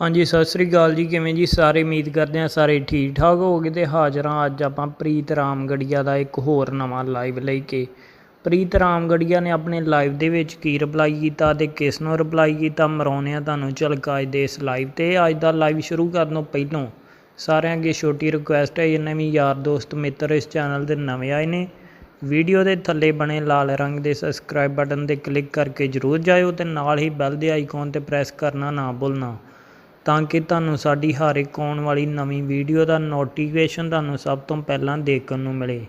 ਹਾਂਜੀ, ਸਤਿ ਸ੍ਰੀ ਅਕਾਲ ਜੀ। ਕਿਵੇਂ ਜੀ? ਸਾਰੇ ਉਮੀਦ ਕਰਦੇ ਹਾਂ ਸਾਰੇ ਠੀਕ ਠਾਕ ਹੋਗੇ ਤੇ ਹਾਜ਼ਰ ਹਾਂ ਅੱਜ ਆਪਾਂ ਪ੍ਰੀਤ ਰਾਮਗੜੀਆ ਦਾ ਇੱਕ ਹੋਰ ਨਵਾਂ ਲਾਈਵ ਲੈ ਕੇ। ਪ੍ਰੀਤ ਰਾਮਗੜੀਆ ਨੇ ਆਪਣੇ ਲਾਈਵ ਦੇ ਵਿੱਚ ਕੀ ਰਿਪਲਾਈ ਕੀਤਾ ਤੇ ਕਿਸ ਨੂੰ ਰਿਪਲਾਈ ਕੀਤਾ? ਮਰਾਉਂਦੇ ਹਾਂ ਤੁਹਾਨੂੰ ਝਲਕਾ ਅੱਜ ਦੇ ਇਸ ਲਾਈਵ ਤੇ। ਅੱਜ ਦਾ ਲਾਈਵ ਸ਼ੁਰੂ ਕਰਨ ਤੋਂ ਪਹਿਲਾਂ ਸਾਰਿਆਂ ਅੱਗੇ ਛੋਟੀ ਰਿਕੁਐਸਟ ਹੈ, ਜਿੰਨੇ ਵੀ ਯਾਰ ਦੋਸਤ, ਮਿੱਤਰ ਇਸ ਚੈਨਲ ਦੇ ਨਵੇਂ ਆਏ ਨੇ ਵੀਡੀਓ ਦੇ ਥੱਲੇ ਬਣੇ ਲਾਲ ਰੰਗ ਦੇ ਸਬਸਕ੍ਰਾਈਬ ਬਟਨ ਤੇ ਕਲਿੱਕ ਕਰਕੇ ਜਰੂਰ ਜਾਇਓ ਤੇ ਨਾਲ ਹੀ ਬੈਲ ਦੇ ਆਈਕਨ ਤੇ ਪ੍ਰੈਸ ਕਰਨਾ ਨਾ ਭੁੱਲਣਾ। ਤਾਂ ਕਿ ਤੁਹਾਨੂੰ ਸਾਡੀ ਹਰ ਇੱਕ ਆਉਣ ਵਾਲੀ ਨਵੀਂ ਵੀਡੀਓ ਦਾ ਨੋਟੀਫਿਕੇਸ਼ਨ ਤੁਹਾਨੂੰ ਸਭ ਤੋਂ ਪਹਿਲਾਂ ਦੇਖਣ ਨੂੰ ਮਿਲੇ।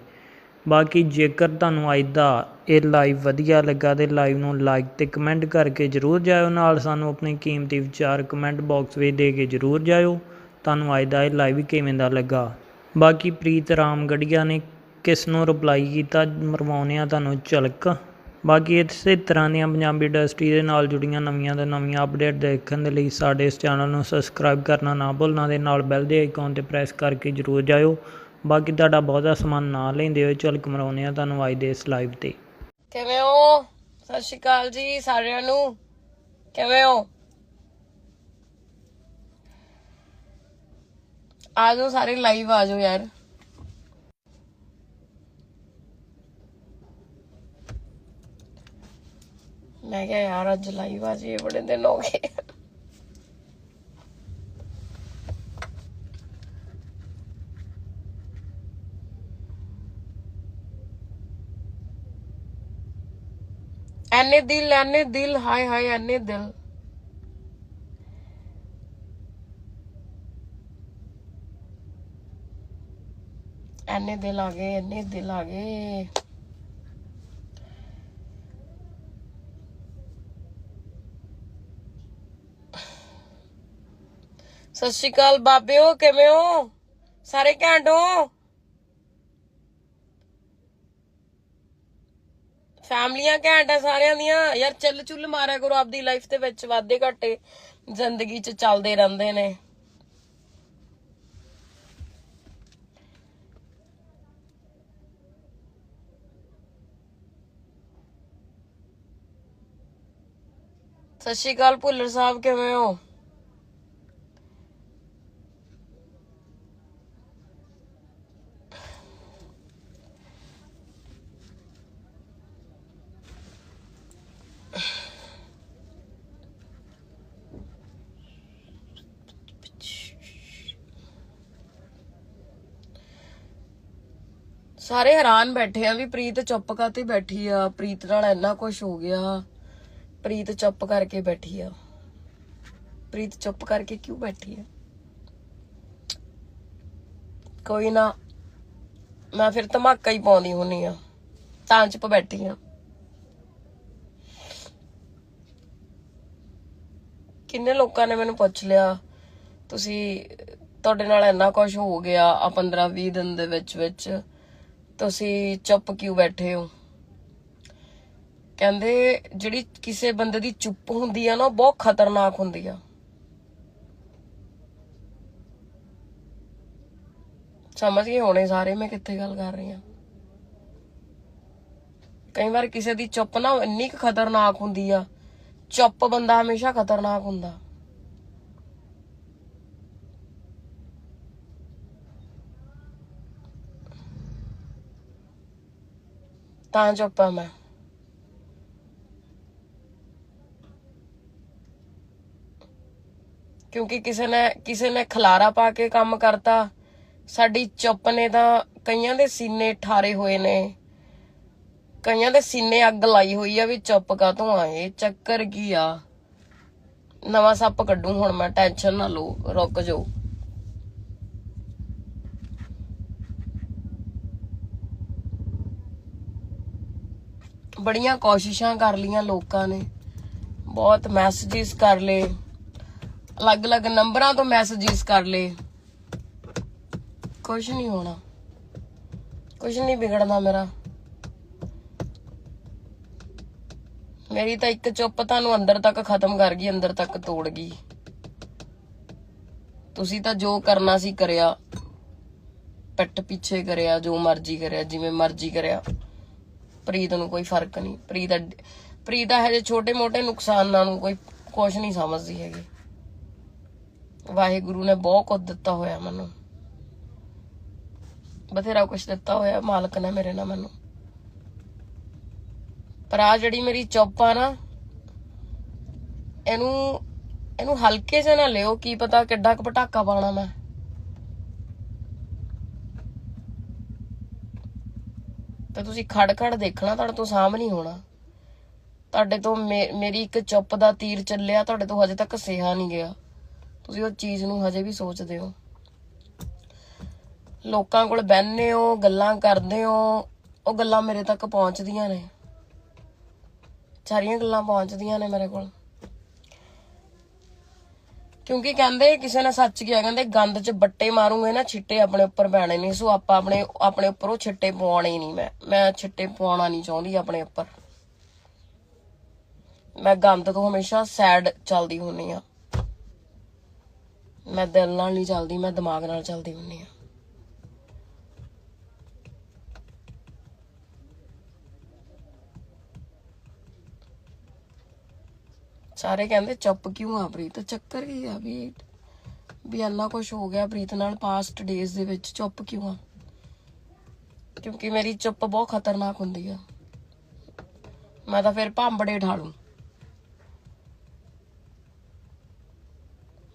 ਬਾਕੀ ਜੇਕਰ ਤੁਹਾਨੂੰ ਅੱਜ ਦਾ ਇਹ ਲਾਈਵ ਵਧੀਆ ਲੱਗਾ ਤੇ ਲਾਈਵ ਨੂੰ ਲਾਈਕ ਤੇ ਕਮੈਂਟ ਕਰਕੇ ਜਰੂਰ ਜਾਇਓ। ਨਾਲ ਸਾਨੂੰ ਆਪਣੇ ਕੀਮਤੀ ਵਿਚਾਰ ਕਮੈਂਟ ਬਾਕਸ ਵਿੱਚ ਦੇ ਕੇ ਜਰੂਰ ਜਾਇਓ। ਤੁਹਾਨੂੰ ਅੱਜ ਦਾ ਇਹ ਲਾਈਵ ਕਿਵੇਂ ਦਾ ਲੱਗਾ? ਬਾਕੀ ਪ੍ਰੀਤ ਰਾਮ ਗੜੀਆ ਨੇ ਕਿਸ ਨੂੰ ਰਿਪਲਾਈ ਕੀਤਾ? ਮਰਵਾਉਂਦੇ ਆ ਤੁਹਾਨੂੰ ਝਲਕ ਬਾਕੀ ਇਸੇ ਤਰ੍ਹਾਂ ਦੀਆਂ ਪੰਜਾਬੀ ਇੰਡਸਟਰੀ ਦੇ ਨਾਲ ਜੁੜੀਆਂ ਨਵੀਆਂ ਤੋਂ ਨਵੀਆਂ ਅਪਡੇਟ ਦੇਖਣ ਦੇ ਲਈ ਸਾਡੇ ਇਸ ਚੈਨਲ ਨੂੰ ਸਬਸਕ੍ਰਾਈਬ ਕਰਨਾ ਨਾ ਭੁੱਲਣਾ ਦੇ ਨਾਲ ਬੈਲ ਦੇ ਆਈਕਨ ਤੇ ਪ੍ਰੈਸ ਕਰਕੇ ਜਰੂਰ ਜਾਇਓ। ਬਾਕੀ ਤੁਹਾਡਾ ਬਹੁਤਾ ਸਮਾਂ ਨਾ ਲੈਂਦੇ ਹੋਏ ਝਲਕ ਮਰਾਉਂਦੇ ਆ ਤੁਹਾਨੂੰ ਅੱਜ ਦੇ ਇਸ ਲਾਈਵ ਤੇ। ਕਿਵੇਂ ਹੋ? ਸਤਿ ਸ਼੍ਰੀ ਅਕਾਲ ਜੀ ਸਾਰਿਆਂ ਨੂੰ। ਕਿਵੇਂ ਹੋ? ਆ ਸਾਰੇ ਲਾਈਵ ਆ ਜਾਓ ਯਾਰ। ਮੈਂ ਕਿਹਾ ਯਾਰ ਅੱਜ ਲਾਈਵ ਆ ਜੀ ਬੜੇ ਦਿਨ ਹੋ ਗਏ। ਐਨੇ ਦਿਲ ਐਨੇ ਦਿਲ, ਹਾਏ ਹਾਏ, ਐਨੇ ਦਿਲ। ਐਨੇ ਦਿਲ ਆ ਗਏ, ਐਨੇ ਦਿਲ ਆ ਗਏ। ਸਤਿ ਸ਼੍ਰੀ ਅਕਾਲ ਬਾਬਿਓ, ਕਿਵੇਂ ਹੋ? ਸਾਰੇ ਘੈਂਟ ਹੋ? ਫੈਮਲੀਆਂ ਘੈਂਟ ਆ ਸਾਰਿਆਂ ਦੀਆਂ? ਯਾਰ ਚੱਲ ਚੁੱਲ ਮਾਰਿਆ ਕਰੋ ਆਪਦੀ ਲਾਈਫ ਦੇ ਵਿੱਚ, ਵਾਧੇ ਘਾਟੇ ਜ਼ਿੰਦਗੀ 'ਚ ਚੱਲਦੇ ਰਹਿੰਦੇ ਨੇ। ਸਤਿ ਸ਼੍ਰੀ ਅਕਾਲ ਭੁੱਲਰ ਸਾਹਿਬ, ਕਿਵੇਂ ਹੋ? ਸਾਰੇ ਹੈਰਾਨ ਬੈਠੇ ਆ ਵੀ ਪ੍ਰੀਤ ਚੁੱਪ ਕਾਤੇ ਬੈਠੀ ਆ? ਪ੍ਰੀਤ ਨਾਲ ਇੰਨਾ ਕੁਝ ਹੋ ਗਿਆ। ਪ੍ਰੀਤ ਚੁੱਪ ਕਰਕੇ ਬੈਠੀ ਆ। ਪ੍ਰੀਤ ਚੁੱਪ ਕਰਕੇ ਕਿਉਂ ਬੈਠੀ ਆ? ਕੋਈ ਨਾ, ਮੈਂ ਫਿਰ ਧਮਾਕਾ ਹੀ ਪਾਉਂਦੀ ਹੁੰਨੀ ਆ। ਤਾਂ ਚੁੱਪ ਬੈਠੀ ਆ। ਕਿੰਨੇ ਲੋਕਾਂ ਨੇ ਮੈਨੂੰ ਪੁੱਛ ਲਿਆ, ਤੁਸੀਂ ਤੁਹਾਡੇ ਨਾਲ ਇੰਨਾ ਕੁਝ ਹੋ ਗਿਆ ਆ 15 20 ਦਿਨ ਦੇ ਵਿੱਚ ਵਿੱਚ ਤੁਸੀਂ ਚੁੱਪ ਕਿਉਂ ਬੈਠੇ ਹੋ? ਕਹਿੰਦੇ ਜਿਹੜੀ ਕਿਸੇ ਬੰਦੇ ਦੀ ਚੁੱਪ ਹੁੰਦੀ ਆ ਨਾ, ਉਹ ਬਹੁਤ ਖਤਰਨਾਕ ਹੁੰਦੀ ਆ। ਸਮਝ ਗਏ ਹੋਣੇ ਸਾਰੇ? ਮੈਂ ਕਿੱਥੇ ਗੱਲ ਕਰ ਰਹੀ ਆ? ਕਈ ਵਾਰ ਕਿਸੇ ਦੀ ਚੁੱਪ ਨਾ ਇੰਨੀ ਖਤਰਨਾਕ ਹੁੰਦੀ ਆ। ਚੁੱਪ ਬੰਦਾ ਹਮੇਸ਼ਾ ਖਤਰਨਾਕ ਹੁੰਦਾ। ਤਾਂ ਚੁੱਪ ਆ ਮੈਂ ਕਿਉਂਕਿ ਕਿਸੇ ਨੇ ਕਿਸੇ ਨੇ ਖਲਾਰਾ ਪਾ ਕੇ ਕੰਮ ਕਰਤਾ, ਸਾਡੀ ਚੁੱਪ ਨੇ ਤਾਂ ਕਈਆਂ ਦੇ ਸੀਨੇ ਠਾਰੇ ਹੋਏ ਨੇ। ਕਈਆਂ ਦੇ ਸੀਨੇ ਅੱਗ ਲਾਈ ਹੋਈ ਆ ਵੀ ਚੁੱਪ ਕਾ ਕਾਤੋਂ ਆਏ ਚੱਕਰ ਕੀ ਆ? ਨਵਾਂ ਸੱਪ ਕੱਢੂ ਹੁਣ ਮੈਂ, ਟੈਨਸ਼ਨ ਨਾ ਲਓ, ਰੁਕ ਜਾਓ। ਬੜੀਆਂ ਕੋਸ਼ਿਸ਼ਾਂ ਕਰ ਲੀਆਂ ਲੋਕਾਂ ਨੇ। ਬਹੁਤ ਮੈਸੇजेस ਕਰ ਲਏ। ਅਲੱਗ-ਅਲੱਗ ਨੰਬਰਾਂ ਤੋਂ ਮੈਸੇजेस ਕਰ ਲਏ। ਕੁਝ ਨਹੀਂ ਹੋਣਾ। ਕੁਝ ਨਹੀਂ ਵਿਗੜਨਾ ਮੇਰਾ। ਮੇਰੀ ਤਾਂ ਇੱਕ ਚੁੱਪ ਤੁਹਾਨੂੰ ਅੰਦਰ ਤੱਕ ਖਤਮ ਕਰ ਗਈ, ਅੰਦਰ ਤੱਕ ਤੋੜ ਗਈ। ਤੁਸੀਂ ਤਾਂ ਜੋ ਕਰਨਾ ਸੀ ਕਰਿਆ। ਪੱਟ ਪਿੱਛੇ ਕਰਿਆ, ਜੋ ਮਰਜ਼ੀ ਕਰਿਆ, ਜਿਵੇਂ ਮਰਜ਼ੀ ਕਰਿਆ। ਪ੍ਰੀਤ ਨੂੰ ਕੋਈ ਫ਼ਰਕ ਨਹੀਂ। ਪ੍ਰੀਤ ਪ੍ਰੀਤ ਹਜੇ ਛੋਟੇ ਮੋਟੇ ਨੁਕਸਾਨਾਂ ਨੂੰ ਕੋਈ ਕੁਝ ਨਹੀਂ ਸਮਝਦੀ ਹੈਗੀ। ਵਾਹਿਗੁਰੂ ਨੇ ਬਹੁਤ ਕੁਝ ਦਿੱਤਾ ਹੋਇਆ ਮੈਨੂੰ। ਬਥੇਰਾ ਕੁਝ ਦਿੱਤਾ ਹੋਇਆ, ਮਾਲਕ ਨੇ ਮੇਰੇ ਨਾਲ ਮੈਨੂੰ। ਪਰ ਆ ਜਿਹੜੀ ਮੇਰੀ ਚੁੱਪ ਆ ਨਾ, ਇਹਨੂੰ ਇਹਨੂੰ ਹਲਕੇ ਜਿਹਾ ਨਾ ਲਿਓ, ਕੀ ਪਤਾ ਕਿੱਡਾ ਕੁ ਪਟਾਕਾ ਪਾਣਾ ਮੈਂ। ਤੇ ਤੁਸੀਂ ਖੜ ਖੜ ਦੇਖਣਾ, ਤੁਹਾਡੇ ਤੋਂ ਸਾਹਮ ਨਹੀਂ ਹੋਣਾ। ਤੁਹਾਡੇ ਤੋਂ ਮੇ- ਮੇਰੀ ਇੱਕ ਚੁੱਪ ਦਾ ਤੀਰ ਚੱਲਿਆ, ਤੁਹਾਡੇ ਤੋਂ ਹਜੇ ਤੱਕ ਸਿਹਾ ਨਹੀਂ ਗਿਆ। ਤੁਸੀਂ ਉਹ ਚੀਜ਼ ਨੂੰ ਹਜੇ ਵੀ ਸੋਚਦੇ ਹੋ। ਲੋਕਾਂ ਕੋਲ ਬਹਿੰਦੇ ਹੋ, ਗੱਲਾਂ ਕਰਦੇ ਹੋ, ਉਹ ਗੱਲਾਂ ਮੇਰੇ ਤੱਕ ਪਹੁੰਚਦੀਆਂ ਨੇ। ਸਾਰੀਆਂ ਗੱਲਾਂ ਪਹੁੰਚਦੀਆਂ ਨੇ ਮੇਰੇ ਕੋਲ। ਕਿਉਂਕਿ ਕਹਿੰਦੇ ਕਿਸੇ ਨੇ ਸੱਚ ਕਿਹਾ ਕਹਿੰਦੇ ਗੰਦ 'ਚ ਬੱਟੇ ਮਾਰੂਗੇ ਨਾ, ਛਿੱਟੇ ਆਪਣੇ ਉੱਪਰ ਪੈਣੇ ਨਹੀਂ, ਸੋ ਆਪਾਂ ਆਪਣੇ ਆਪਣੇ ਉੱਪਰ ਉਹ ਛਿੱਟੇ ਪਵਾਉਣੇ ਹੀ ਨਹੀਂ, ਮੈਂ ਮੈਂ ਛਿੱਟੇ ਪਵਾਉਣਾ ਨਹੀਂ ਚਾਹੁੰਦੀ ਆਪਣੇ ਉੱਪਰ। ਮੈਂ ਗੰਦ ਤੋਂ ਹਮੇਸ਼ਾ ਸੈਡ ਚੱਲਦੀ ਹੁੰਨੀ ਆ ਮੈਂ ਦਿਲ ਨਾਲ ਨਹੀਂ ਚੱਲਦੀ, ਮੈਂ ਦਿਮਾਗ ਨਾਲ ਚੱਲਦੀ ਹੁੰਨੀ ਆ ਸਾਰੇ ਕਹਿੰਦੇ ਚੁੱਪ ਕਿਉਂ ਆ ਪ੍ਰੀਤ? ਚੱਕਰ ਕੀ ਆ ਵੀ ਵੀ ਇੰਨਾ ਕੁਝ ਹੋ ਗਿਆ ਪ੍ਰੀਤ ਨਾਲ ਪਾਸਟ ਡੇਜ਼ ਦੇ ਵਿੱਚ ਚੁੱਪ ਕਿਉਂ ਆ? ਕਿਉਂਕਿ ਮੇਰੀ ਚੁੱਪ ਬਹੁਤ ਖਤਰਨਾਕ ਹੁੰਦੀ ਆ। ਮੈਂ ਤਾਂ ਫਿਰ ਭਾਂਬੜੇ ਢਾਲੂ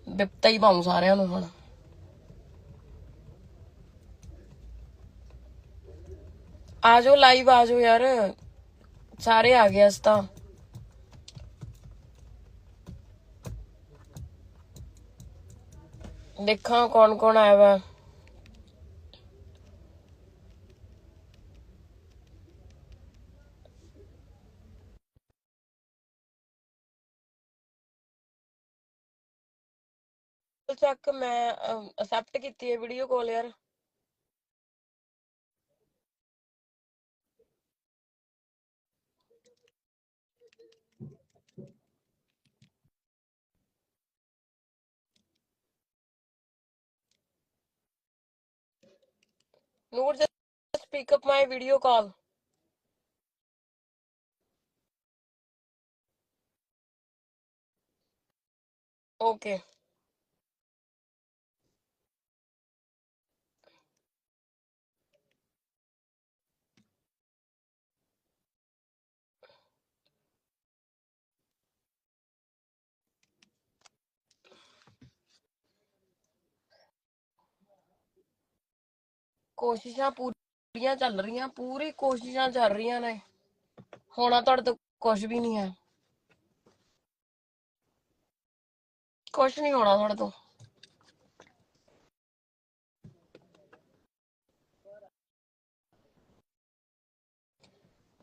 ਬਿਪਤਾ ਹੀ ਪਾਉਂ ਸਾਰਿਆਂ ਨੂੰ ਹੁਣ। ਆਜੋ ਲਾਈਵ ਆਜੋ ਯਾਰ। ਸਾਰੇ ਆ ਗਏ ਅਸ ਤਾਂ। ਦੇਖਾਂ ਕੌਣ ਕੌਣ ਆਇਆ ਵਾ ਚੱਕ ਮੈਂ ਅਸੈਪਟ ਕੀਤੀ ਹੈ ਵੀਡੀਓ ਕਾਲ ਯਾਰ Noor, just pick up my video call. Okay. ਕੋਸ਼ਿਸ਼ਾਂ ਪੂਰੀਆਂ ਚੱਲ ਰਹੀਆਂ, ਪੂਰੀ ਕੋਸ਼ਿਸ਼ਾਂ ਚੱਲ ਰਹੀਆਂ ਨੇ। ਹੋਣਾ ਤੁਹਾਡੇ ਤੋਂ ਕੁਝ ਵੀ ਨਹੀਂ ਹੈ। ਕੁਝ ਨਹੀਂ ਹੋਣਾ ਤੁਹਾਡੇ ਤੋਂ।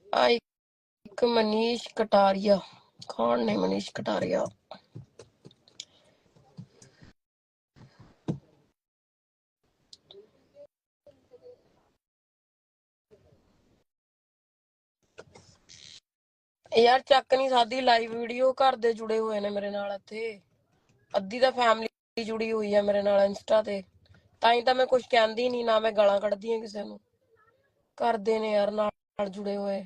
ਆ ਮਨੀਸ਼ ਕਟਾਰੀਆ, ਕੌਣ ਨੇ ਮਨੀਸ਼ ਕਟਾਰੀਆ? ਯਾਰ ਚੱਕ ਨਹੀਂ ਸਾਦੀ ਲਾਈਵ ਵੀਡੀਓ ਘਰ ਦੇ ਜੁੜੇ ਹੋਏ ਨੇ ਮੇਰੇ ਨਾਲ ਇੱਥੇ। ਅੱਧੀ ਤਾਂ ਫੈਮਿਲੀ ਜੁੜੀ ਹੋਈ ਹੈ ਮੇਰੇ ਨਾਲ ਇੰਸਟਾ ਤੇ। ਤਾਂ ਹੀ ਤਾਂ ਮੈਂ ਕੁਝ ਕਹਿੰਦੀ ਨਹੀਂ ਨਾ ਮੈਂ ਗਾਲਾਂ ਕੱਢਦੀ ਹਾਂ ਕਿਸੇ ਨੂੰ। ਕਰਦੇ ਨੇ ਯਾਰ, ਨਾਲ ਜੁੜੇ ਹੋਏ।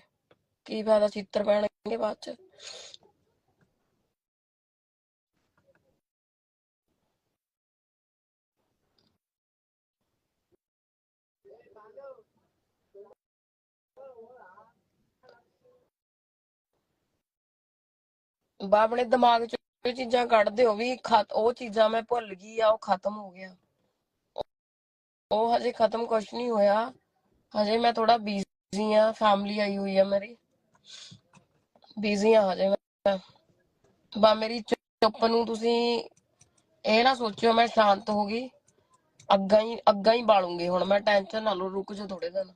ਕੀ ਫਾਇਦਾ ਚਿੱਤਰ ਪੈਣਗੇ ਬਾਅਦ ਚ। ਬਾ, ਆਪਣੇ ਦਿਮਾਗ ਚ ਇਹ ਚੀਜ਼ਾਂ ਕੱਢ ਦਿਓ ਵੀ ਖਤ, ਉਹ ਚੀਜ਼ਾਂ ਮੈਂ ਭੁੱਲ ਗਈ ਆ, ਉਹ ਖਤਮ ਹੋ ਗਿਆ। ਉਹ ਹਜੇ ਖਤਮ ਕੁਛ ਨਹੀਂ ਹੋਇਆ। ਹਜੇ ਮੈਂ ਥੋੜਾ ਬਿਜ਼ੀ ਆ ਫੈਮਿਲੀ ਆਈ ਹੋਈ ਆ ਮੇਰੀ। ਬਿਜ਼ੀ ਆ ਹਜੇ ਮੈਂ। ਬਾ, ਮੇਰੀ ਚੁੱਪ ਨੂੰ ਤੁਸੀਂ ਇਹ ਨਾ ਸੋਚਿਓ, ਮੈਂ ਸ਼ਾਂਤ ਹੋ ਗਈ। ਅੱਗਾ ਹੀ ਅੱਗਾ ਹੀ ਬਾਲੂੰਗੀ ਹੁਣ, ਮੈਂ ਟੈਨਸ਼ਨ ਨਾ ਲਓ, ਰੁਕ ਜਾ ਥੋੜੇ ਦਿਨ।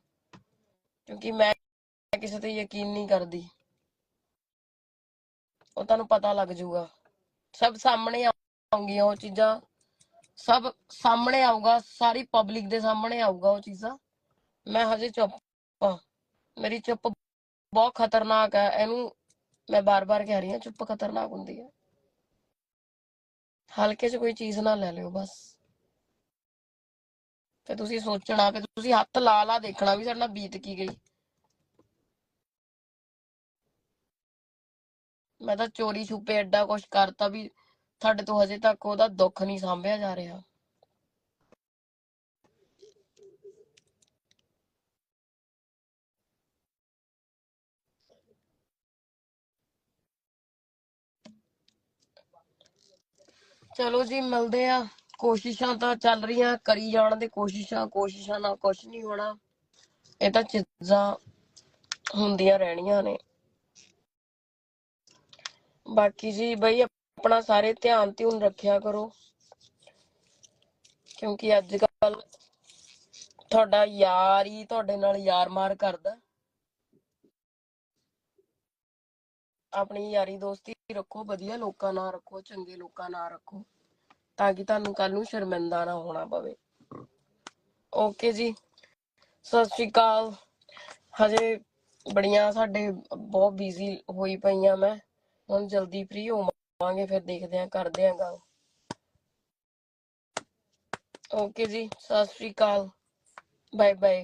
ਕਿਉਂਕਿ ਮੈਂ ਕਿਸੇ ਤੇ ਯਕੀਨ ਨਹੀਂ ਕਰਦੀ। ਉਹ ਤੁਹਾਨੂੰ ਪਤਾ ਲੱਗ ਜਾਊਗਾ। ਸਭ ਸਾਹਮਣੇ ਆਉਂਗੀਆਂ ਉਹ ਚੀਜ਼ਾਂ। ਸਭ ਸਾਹਮਣੇ ਆਊਗਾ, ਸਾਰੀ ਪਬਲਿਕ ਦੇ ਸਾਹਮਣੇ ਆਊਗਾ ਉਹ ਚੀਜ਼ਾਂ। ਮੈਂ ਹਜੇ ਚੁੱਪ ਆ ਮੇਰੀ ਚੁੱਪ ਬਹੁਤ ਖਤਰਨਾਕ ਹੈ। ਇਹਨੂੰ ਮੈਂ ਬਾਰ-ਬਾਰ ਕਹਿ ਰਹੀ ਹਾਂ, ਚੁੱਪ ਖਤਰਨਾਕ ਹੁੰਦੀ ਹੈ। ਹਲਕੇ 'ਚ ਕੋਈ ਚੀਜ਼ ਨਾ ਲੈ ਲਿਓ ਬਸ। ਤੇ ਤੁਸੀਂ ਸੋਚਣਾ ਕਿ ਤੁਸੀਂ ਹੱਥ ਲਾ ਲਾ ਦੇਖਣਾ ਵੀ ਸਾਡੇ ਨਾਲ ਬੀਤ ਕੀ ਗਈ। ਮੈਂ ਤਾਂ ਚੋਰੀ ਛੁਪੇ ਐਡਾ ਕੁਛ ਕਰਤਾ ਵੀ ਤੁਹਾਡੇ ਤੋਂ ਹਜੇ ਤੱਕ ਉਹਦਾ ਦੁੱਖ ਨਹੀਂ ਸਾਂਭਿਆ ਜਾ ਰਿਹਾ। ਚਲੋ ਜੀ, ਮਿਲਦੇ ਆ। ਕੋਸ਼ਿਸ਼ਾਂ ਤਾਂ ਚੱਲ ਰਹੀਆਂ, ਕਰੀ ਜਾਣ ਦੇ ਕੋਸ਼ਿਸ਼ਾਂ ਕੋਸ਼ਿਸ਼ਾਂ ਨਾਲ ਕੁਝ ਨਹੀਂ ਹੋਣਾ। ਇਹ ਤਾਂ ਚੀਜ਼ਾਂ ਹੁੰਦੀਆਂ ਰਹਿਣੀਆਂ ਨੇ। ਬਾਕੀ ਜੀ ਬਈ ਆਪਣਾ ਸਾਰੇ ਧਿਆਨ ਧਿਉਨ ਰੱਖਿਆ ਕਰੋ। ਕਿਉਂਕਿ ਅੱਜ ਕੱਲ ਤੁਹਾਡਾ ਯਾਰ ਹੀ ਤੁਹਾਡੇ ਨਾਲ ਯਾਰ ਮਾਰ ਕਰਦਾ। ਆਪਣੀ ਯਾਰੀ ਦੋਸਤੀ ਰੱਖੋ, ਵਧੀਆ ਲੋਕਾਂ ਨਾਲ ਰੱਖੋ, ਚੰਗੇ ਲੋਕਾਂ ਨਾਲ ਰੱਖੋ। ਤਾਂ ਕਿ ਤੁਹਾਨੂੰ ਕੱਲ ਨੂੰ ਸ਼ਰਮਿੰਦਾ ਨਾ ਹੋਣਾ ਪਵੇ। ਓਕੇ ਜੀ, ਸਤਿ ਸ਼੍ਰੀ ਅਕਾਲ। ਹਜੇ ਬੜੀਆਂ ਸਾਡੇ ਬਹੁਤ ਬਿਜ਼ੀ ਹੋਈ ਪਈਆਂ ਮੈਂ। ਹੁਣ ਜਲਦੀ ਫ੍ਰੀ ਹੋਵਾਂਗੇ, ਫਿਰ ਦੇਖਦੇ ਆਂ ਕਰਦੇ ਆਂ ਗੱਲ। ਓਕੇ ਜੀ, ਸਤਿ ਸ਼੍ਰੀ ਅਕਾਲ। Bye bye